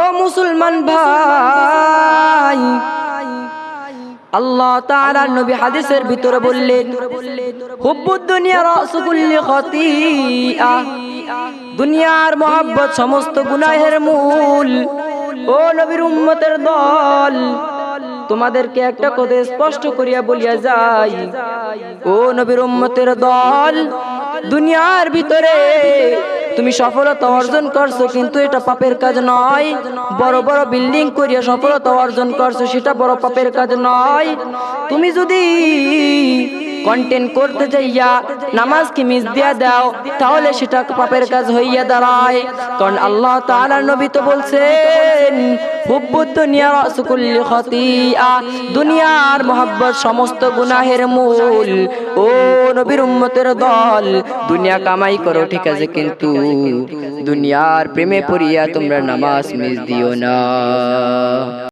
ও মুসলমান ভাই, আল্লাহ তাআলা নবী হাদিসের ভিতরে বললেন, হুব্বুদ দুনিয়া রাসু কুল্লি খাতিআ, দুনিয়ার মোহাব্বত সমস্ত গুনাহের মূল। ও নবীর উম্মতের দল, তোমাদেরকে একটা কথা স্পষ্ট করিয়া বলিয়া যাই। ও নবীর উম্মতের দল, দুনিয়ার ভিতরে তুমি সফলতা অর্জন করছ, কিন্তু এটা পাপের কাজ নয়। বড় বড় বিল্ডিং করিয়া সফলতা অর্জন করছ, সেটা বড় পাপের কাজ নয়। তুমি যদি কন্টেন্ট করতে যাইয়া নামাজকে মিস দিয়া দাও, তাহলে সেটা পাপের কাজ হইয়া দাঁড়ায়। কারণ আল্লাহ তাআলা নবী তো বলছেন দুনিয়ার মোহাব্বত সমস্ত গুনাহের মূল। ও নবীর উম্মতের দল। দুনিয়া কামাই করো, ঠিক আছে, কিন্তু দুনিয়ার প্রেমে পড়িয়া তোমরা নামাজ মিস দিও না।